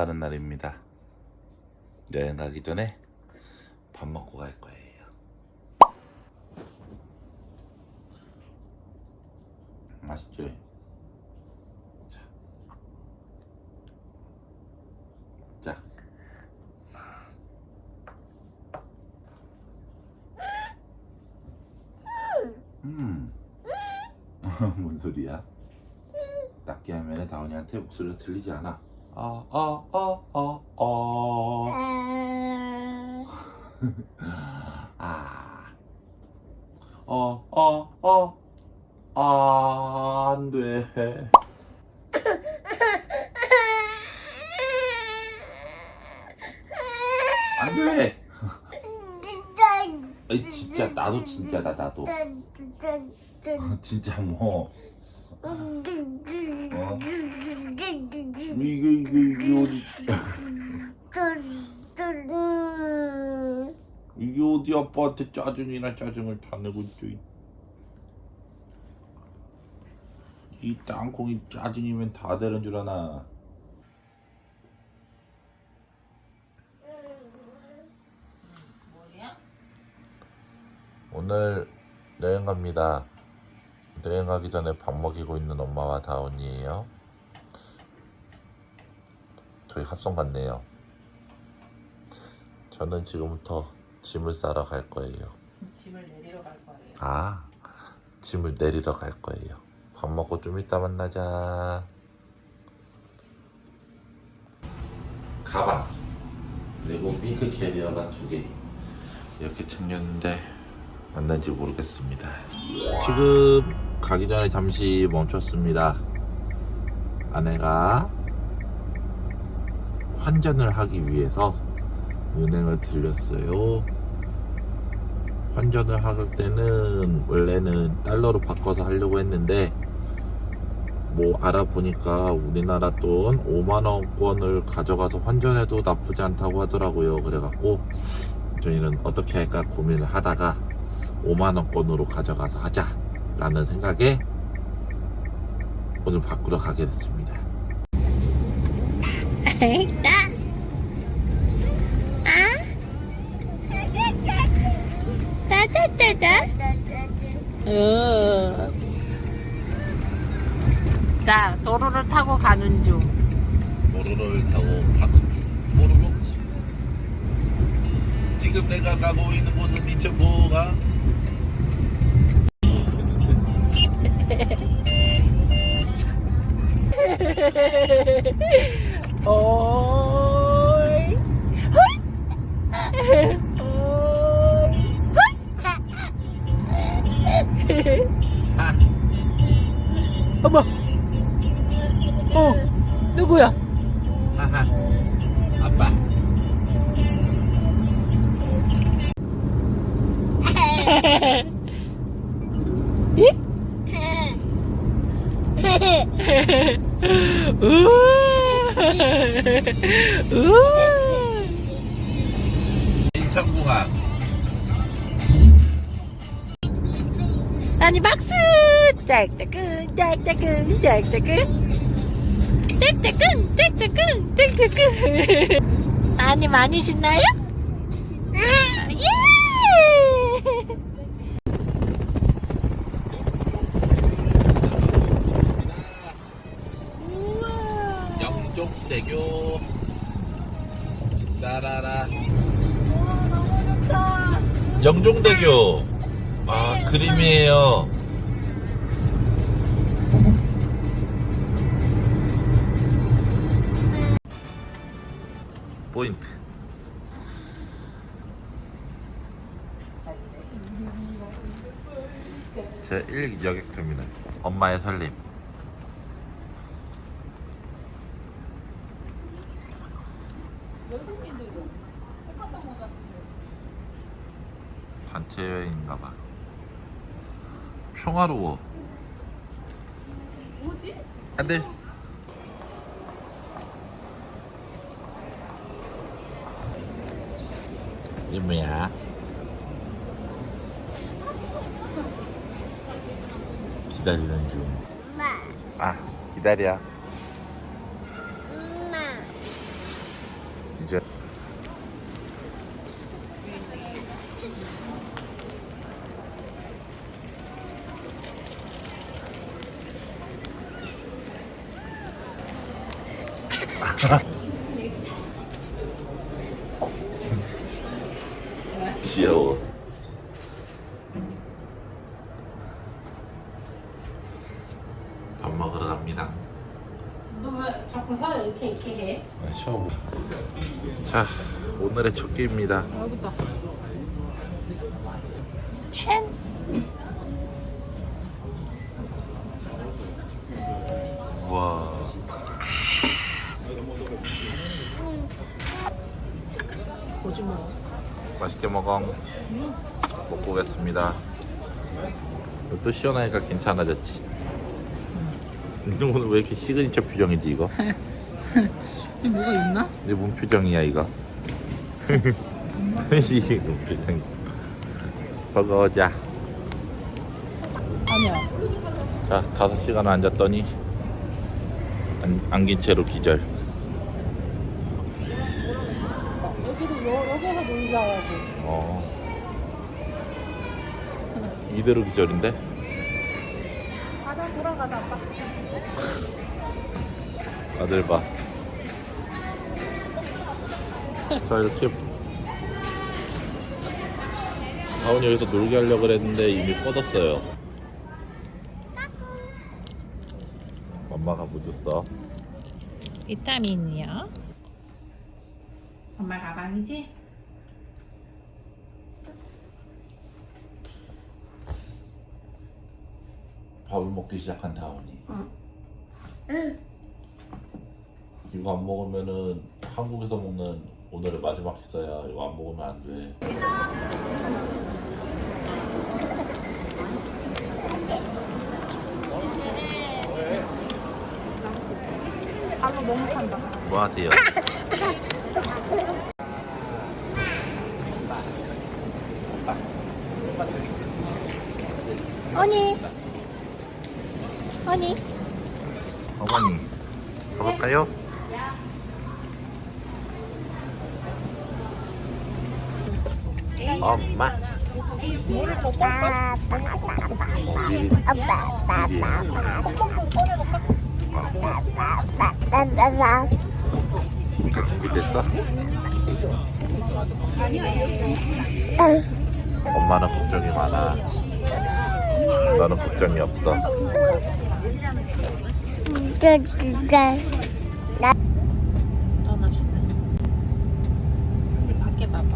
가는 날입니다. 여행 가기 전에 밥 먹고 갈 거예요. 맛있지? 자. 자. 음. 뭔 소리야? 낮게 하면 다운이한테 목소리가 들리지 않아. 아, 아, 아, 아, 아. 아. 어, 어, 어. 아, 안 돼. 안 돼. 아이, 진짜, 나도 진짜다, 나도. 진짜 뭐. 어? 이게, 이게, 이게 어디. 이게 어디 아빠한테 짜증이나 짜증을 다 내고 있죠. 이- 이 땅콩이 짜증이면 다 되는 줄 아나. 오늘 여행 갑니다. 여행 가기 전에 밥 먹이고 있는 엄마와 다운이에요. 저희 합성 같네요. 저는 지금부터 짐을 싸러 갈 거예요. 짐을 내리러 갈 거예요. 아, 짐을 내리러 갈 거예요. 밥 먹고 좀 이따 만나자. 가방. 그리고 핑크 캐리어가 두 개. 이렇게 챙겼는데 만난지 모르겠습니다. 지금 가기 전에 잠시 멈췄습니다. 아내가 환전을 하기 위해서 은행을 들렸어요. 환전을 할 때는 원래는 달러로 바꿔서 하려고 했는데 뭐 알아보니까 우리나라 돈 5만 원권을 가져가서 환전해도 나쁘지 않다고 하더라고요. 그래갖고 저희는 어떻게 할까 고민을 하다가 5만 원권으로 가져가서 하자 라는 생각에 오늘 바꾸러 가게 됐습니다. 따. 아? 따따따따. 어. 자, 도로를 타고 가는 중. 도로를 타고 가는 모르고 지금 내가 가고 있는 곳은 이쪽 뭐가 오이. 아, 어머. 어, 누구야? 인천공항 아니 박수! 짝짝꿍 짝짝꿍 짝짝꿍 짝짝꿍 짝짝꿍 짝짝꿍 아니 많이 신나요? 예! 영종대교. 아 그림이에요. 포인트. 제1 여객터미널 엄마의 설렘 단체 여행인가봐 평화로워 뭐지? 안돼 이게 뭐야? 기다리는 중. 엄마, 아 기다려. 엄마. 이제 귀여워. 밥 먹으러 갑니다. 너 왜 자꾸 혀 이렇게 쉬어. 자, 오늘의 첫 끼입니다. 여기다. 첸. 와. 뭐. 맛있게 먹어. 먹고 오겠습니다. 또 시원하니까 괜찮아졌지. 근데 오늘 왜 이렇게 시그니처 표정이지 이거? 이게 뭐가 있나? 이제 뭔 표정이야 이거? 이게 뭔 표정이야? 버거자. 아니야. 자, 다섯 시간 앉았더니 안, 안긴 채로 기절. 여기도 여, 여기서 놀자고. 어. 이대로 기절인데? 가자 돌아가자 아빠. 아들 봐. 자 이렇게 다운이 여기서 놀게 하려고 그랬는데 이미 뻗었어요. 엄마가 뭐 줬어? 비타민이요. 엄마 가방이지? 밥을 먹기 시작한 다운이. 이거 안 먹으면은 한국에서 먹는 오늘의 마지막 식사야. 이거 안 먹으면 안 돼. 아빠 너무 탄다. 뭐 하세요? 언니. 언니. 어머니 가볼까요? 엄마? 엄마는 걱정이 많아 너는 걱정이 없어 떠납시다. 밖에 봐봐.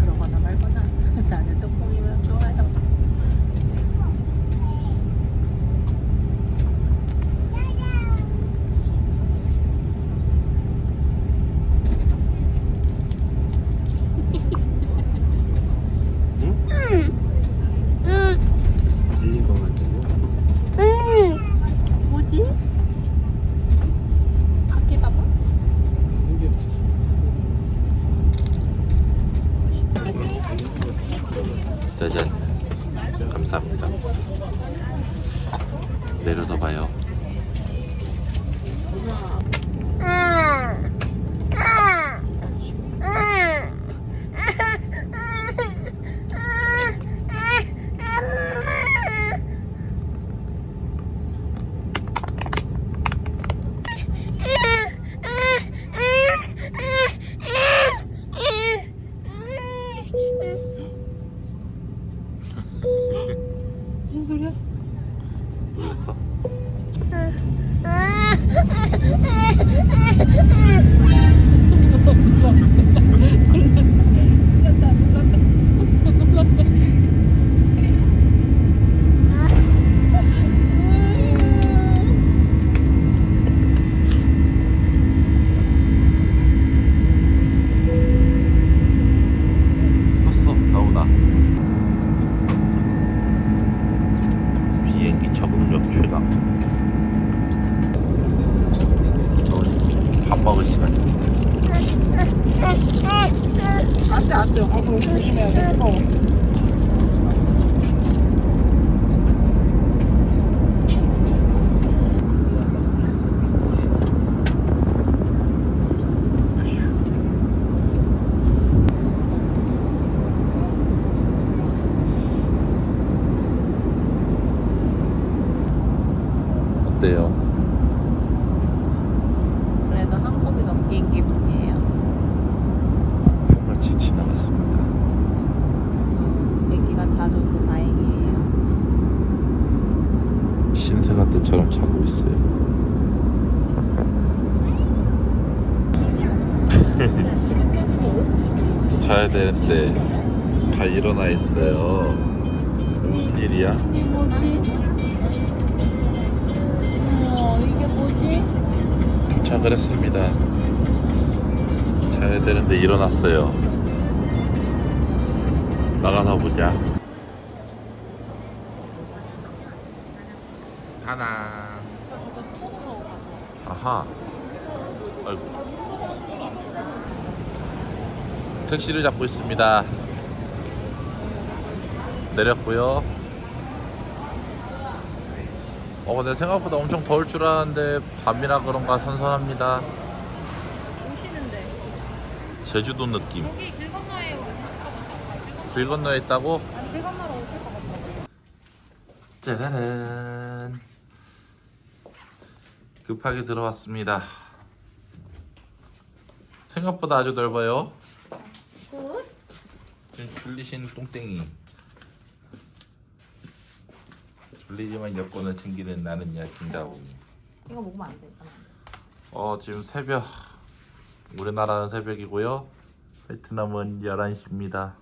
그러거나 말거나 나는 똥콩이면 좋아요. 뭐지? 밖에 봐봐. 짜잔 감사합니다 봐요 무슨 소리야? 놀랬어? 떴어 나오나 비행기 적응력 최강 밥 먹을 시간 안돼 안돼. 아 그럼 조심해야 돼. 뜨거워. 어때요? 그래도 한국이 넘긴 기분이에요. 같이 지나갔습니다. 애기가 자주 오서 다행이에요. 신세 가 때처럼 자고 있어요. 자야 되는데 다 일어나 있어요. 무슨 일이야? 이게 뭐지? 어, 이게 뭐지? 도착을 했습니다. 자야 되는데 일어났어요. 나가서 보자. 하나. 아하. 아이고. 택시를 잡고 있습니다. 내렸고요. 어, 근데 생각보다 엄청 더울 줄 알았는데 밤이라 그런가 선선합니다. 오시는데. 제주도 느낌. 여기 길 건너에 길 건너에 있다고? 안길 건너로 오실 것 같아. 짜라란. 급하게 들어왔습니다. 생각보다 아주 넓어요. 졸리신 똥땡이. 졸리지만 여권을 챙기는 나는 야 김다웅이. 이거 먹으면 안 돼. 어 지금 새벽. 우리나라는 새벽이고요. 베트남은 11시입니다.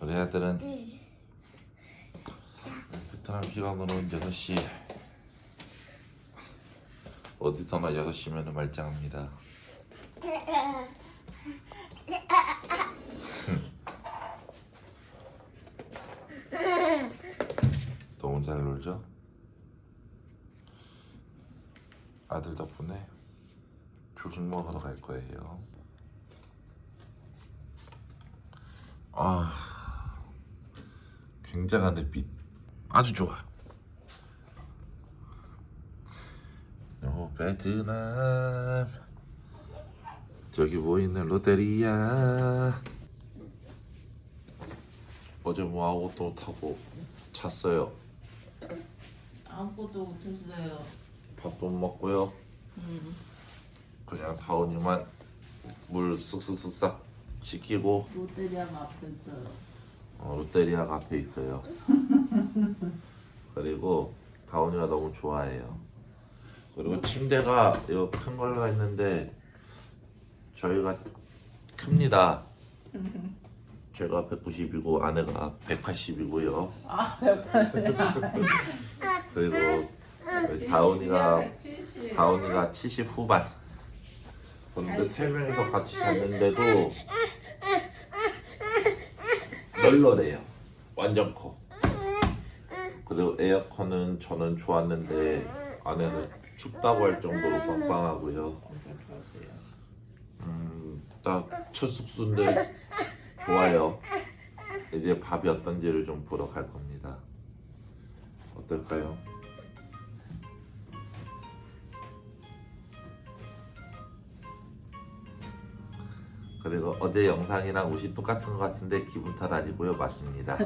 우리 애들은 베트남 기간으로는 6시. 어디서나 6시면 말짱합니다. 너무 잘 놀죠? 아들 덕분에 조식 먹으러 갈 거예요. 아, 굉장한 햇빛. 아주 좋아. 오, 베트남. 저기 보이는 롯데리아. 어제 뭐 아무것도 못하고 잤어요. 아무것도 못했어요. 밥도 못 먹고요. 음. 그냥 다운이만 물 쓱쓱쓱 싹 식히고 롯데리아가 앞에 있어요. 어, 롯데리아가 앞에 있어요. 그리고 다운이가 너무 좋아해요. 그리고 침대가 이거 큰 걸로 했는데 저희가 큽니다. 제가 190이고 아내가 180이고요. 아, 그리고 다운이가 70. 다운이가 70 후반. 그런데 세 명이서 같이 잤는데도 널널해요. 완전 커. 그리고 에어컨은 저는 좋았는데 아내는 춥다고 할 정도로 빵빵하고요. 음, 딱 첫 숙소인데 좋아요. 이제 밥이 어떤지를 좀 보러 갈 겁니다. 어떨까요? 그리고 어제 영상이랑 옷이 똑같은 것 같은데 기분 탓 아니고요 맞습니다.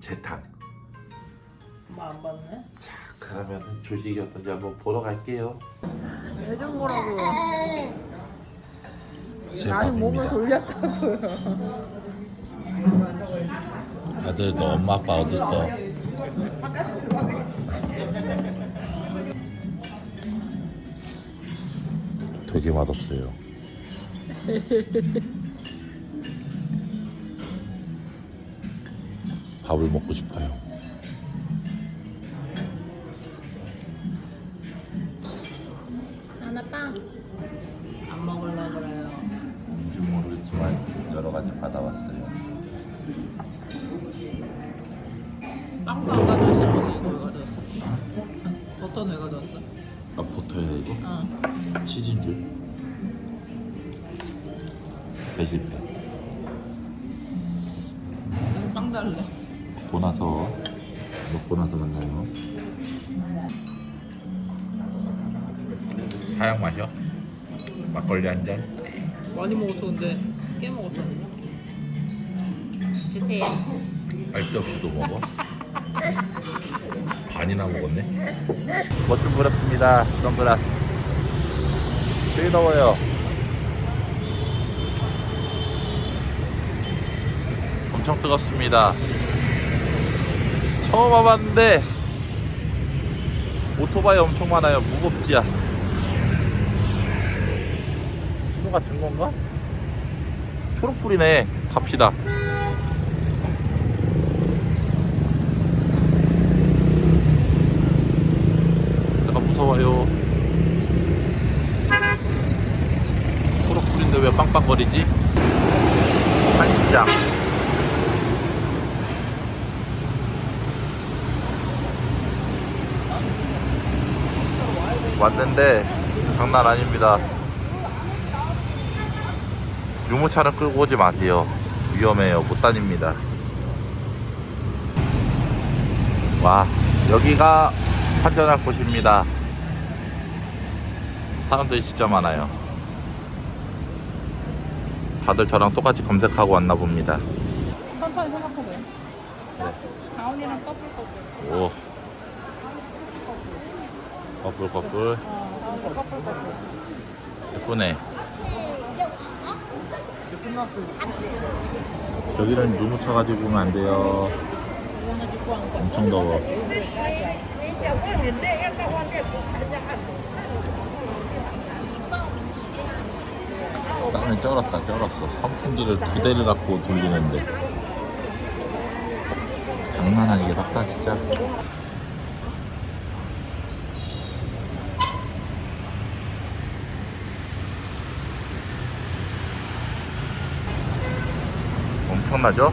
재탕. 엄마 안 봤네? 자 그러면 조식이 어떤지 한번 보러 갈게요. 예전 거라고요. 제 나는 몸을 밥입니다. 돌렸다고요. 아들 너 엄마 아빠 어디 있어? 되게 맛없어요. 밥을 먹고 싶어요. 하나 빵. 안 먹으려 그래요. 뭔지 모르겠지만 여러 가지 받아왔어요. 빵도 배실패. 빵 달래. 먹고 나서 먹고 나서 만나요. 사양 마셔. 막걸리 한 잔. 많이 먹었어 근데 꽤 먹었어. 주세요. 알데 없이도 먹어. 다 많이나 먹었네. 뭐좀 버렸습니다. 선글라스. 되게 더워요. 엄청 뜨겁습니다. 처음 와봤는데 오토바이 엄청 많아요. 무겁지야. 신호 같은 건가? 초록불이네. 갑시다. 내가 무서워요. 초록불인데 왜 빵빵거리지? 한시장. 왔는데 장난 아닙니다. 유모차는 끌고 오지 마세요. 위험해요. 못 다닙니다. 와, 여기가 환전할 곳입니다. 사람들이 진짜 많아요. 다들 저랑 똑같이 검색하고 왔나 봅니다. 천천히 돼. 네. 다운이랑 커플 커플. 오. 커플 커플. 예쁘네. 저기는 유모차 가지고 오면 안 돼요. 엄청 더워. 땀이 쩔었다, 쩔었어. 선풍기를 두 대를 갖고 돌리는데. 장난 아니게 덥다, 진짜. 엄청나죠?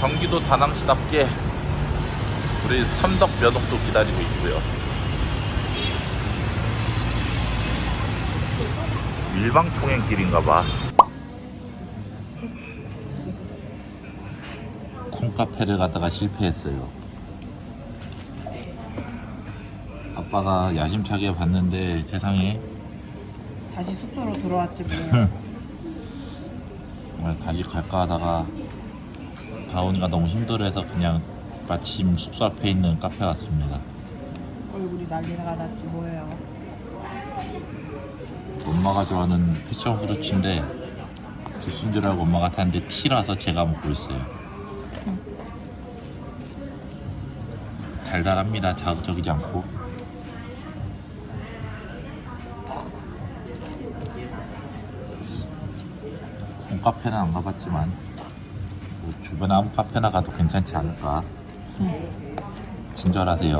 경기도 다낭시답게 우리 삼덕 면옥도 기다리고 있고요. 일방통행 길인가봐. 콩카페를 가다가 실패했어요. 아빠가 야심차게 봤는데 세상에 다시 숙소로 돌아왔지 뭐. 정말 다시 갈까 하다가 가온이가 너무 힘들어해서 그냥 마침 숙소 앞에 있는 카페 왔습니다. 얼굴이 난리가 났지 뭐예요. 엄마가 좋아하는 패션 후르츠인데 알고 엄마가 탔는데 티라서 제가 먹고 있어요. 달달합니다. 자극적이지 않고. 카페는 안 가봤지만 뭐 주변에 아무 카페나 가도 괜찮지 않을까. 친절하세요.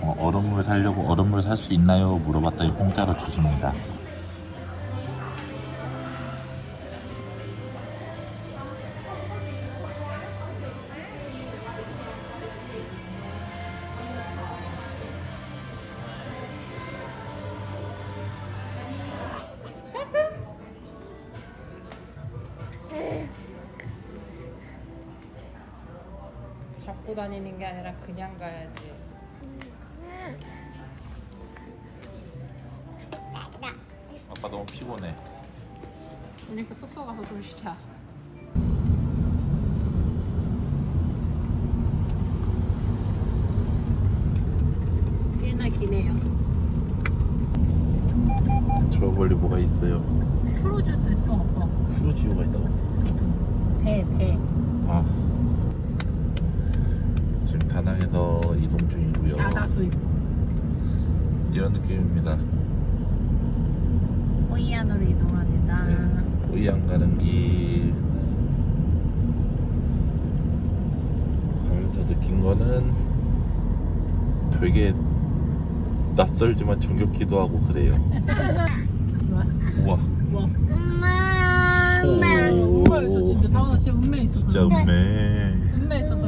어, 얼음물 사려고 얼음물 살 수 있나요? 물어봤더니 공짜로 주십니다. 다니는 게 아니라 그냥 가야지. 아빠 너무 피곤해. 그러니까 숙소 가서 좀 쉬자. 꽤나 기네요. 저 멀리 뭐가 있어요? 크루즈도 있어, 아빠. 프루지오가 있다고? 배, 배. 아. 다낭에서 이동 중이고요. 나다수 있고. 이런 느낌입니다. 호이안으로 이동합니다. 네. 호이안 가는 길. 가면서 느낀 거는 되게 낯설지만 정겹기도 하고 그래요. 뭐야? 우와. 뭐? 엄마. 소. 음메 있어, 진짜. 다운아 진짜 음메 있었어. 진짜 음메. 음메 있었어.